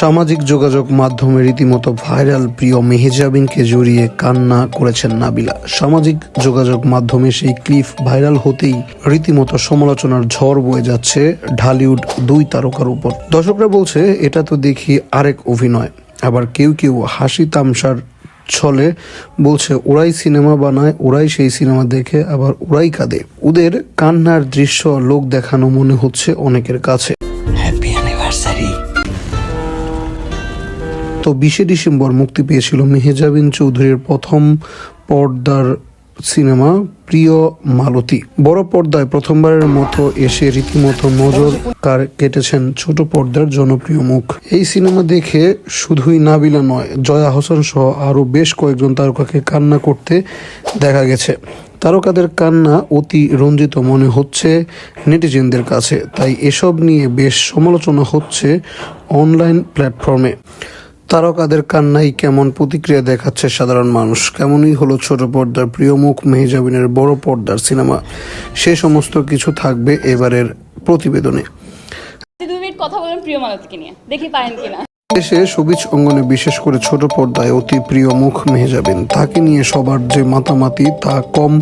সামাজিক যোগাযোগ মাধ্যমে রীতিমতো ভাইরাল প্রিয় মেহেজাবিনকে জড়িয়ে কান্না করেছেন নাবিলা। সামাজিক যোগাযোগ মাধ্যমে সেই ক্লিপ ভাইরাল হতেই রীতিমতো সমালোচনার ঝড় বয়ে যাচ্ছে ঢালিউড দুই তারকার উপর। দর্শকরা বলছে, এটা তো দেখি আরেক অভিনয়। আবার কেউ কেউ হাসি তামসার ছলে বলছে, ওরাই সিনেমা বানায়, ওরাই সেই সিনেমা দেখে, আবার ওরাই কাঁদে। ওদের কান্নার দৃশ্য লোক দেখানো মনে হচ্ছে অনেকের কাছে। বিশে ডিসেম্বর মুক্তি পেয়েছিল মেহেজাবিন চৌধুরীর প্রথম পর্দার সিনেমা প্রিয় মালতী। বড় পর্দায় প্রথমবারের মতো এসে রীতিমতো নজর কার কেটেছেন ছোট পর্দার জনপ্রিয় মুখ। এই সিনেমা দেখে শুধুই নাবিলা নয়, জয়া হোসেন সহ আরও বেশ কয়েকজন তারকাকে কান্না করতে দেখা গেছে। তারকাদের কান্না অতি রঞ্জিত মনে হচ্ছে নেটিজেনদের কাছে, তাই এসব নিয়ে বেশ সমালোচনা হচ্ছে অনলাইন প্ল্যাটফর্মে। তারকাদের কান্নাই কেমন প্রতিক্রিয়া দেখাচ্ছে সাধারণ মানুষ? কেমনই হলো ছোট পর্দার প্রিয় মুখ মেহজাবিনের বড় পর্দার সিনেমা? সে সমস্ত কিছু থাকবে এবারের প্রতিবেদনে। দুই মিনিট কথা বলেন প্রিয় মালতীকে নিয়ে। দেখি পারেন কিনা। দেশে সবিজ অঙ্গনে বিশেষ করে ছোট পর্দায় অতি প্রিয় মুখ মেহজাবিন। তাকে নিয়ে সবার যে মাতামাতি তা কম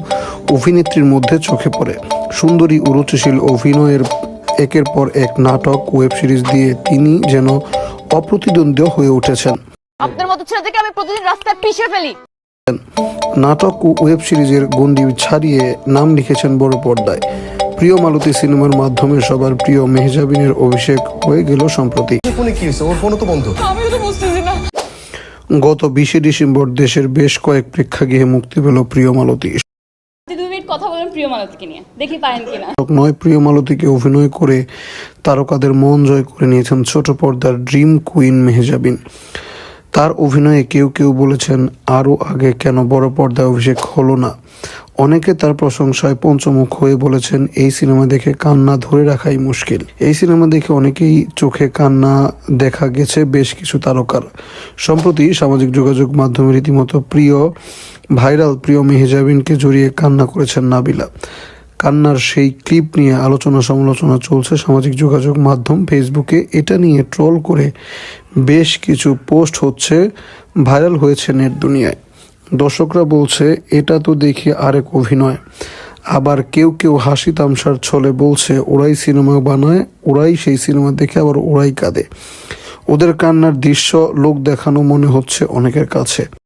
অভিনেত্রীর মধ্যে চোখে পড়ে। সুন্দরী ও রুচিশীল অভিনয়ের একের পর এক নাটক ওয়েব সিরিজ দিয়ে তিনি যেন অপ্রতিদ্বন্দ্বী হয়ে উঠেছেন। আপনার মতো ছেলেদেরকে আমি প্রতিদিন রাস্তায় পিষে ফেলি। নাটক ও ওয়েব সিরিজের গণ্ডি ছাড়িয়ে নাম লিখেছেন বড় পর্দায়। প্রিয় মালতী সিনেমার মাধ্যমে সবার প্রিয় মেহজাবিনের অভিষেক হয়ে গেল সম্প্রতি। ফোনে কি হয়েছে? ওর ফোনও তো বন্ধ। আমিও তো বুঝতেছি না। গত বিশে ডিসেম্বর দেশের বেশ কয়েক প্রেক্ষাগৃহে মুক্তি পেল প্রিয় মালতী। কথা বলেন প্রিয় মালতীকে নিয়ে। দেখি পারেন কিনা। নয় প্রিয় মালতীকে অভিনয় করে তারকাদের মন জয় করে নিয়েছেন ছোট পর্দার ড্রিম কুইন মেহজাবিন। তার অভিনয়ে কেউ কেউ বলেছেন আরও আগে কেন বড় পর্দায় অভিষেক হলো না? অনেকে তার প্রশংসায় পঞ্চমুখ হয়ে বলেছেন, এই সিনেমা দেখে কান্না ধরে রাখাই মুশকিল। এই সিনেমা দেখে অনেকেই চোখে কান্না দেখা গেছে বেশ কিছু তারকার। সম্প্রতি সামাজিক যোগাযোগ মাধ্যমে রীতিমতো প্রিয়, ভাইরাল প্রিয় মেহজাবিনকে জড়িয়ে কান্না করেছেন নাবিলা। কান্নার সেই ক্লিপ নিয়ে আলোচনা সমালোচনা চলছে সামাজিক যোগাযোগ মাধ্যম ফেসবুকে। এটা নিয়ে ট্রল করে বেশ কিছু পোস্ট হচ্ছে, ভাইরাল হয়েছে নেট দুনিয়ায়। দর্শকরা বলছে, এটা তো দেখি আরেক অভিনয়। আবার কেউ কেউ হাসি তামসার ছলে বলছে, ওরাই সিনেমা বানায়, ওরাই সেই সিনেমা দেখে আবার ওরাই কাঁদে। ওদের কান্নার দৃশ্য, লোক দেখানো মনে হচ্ছে অনেকের কাছে।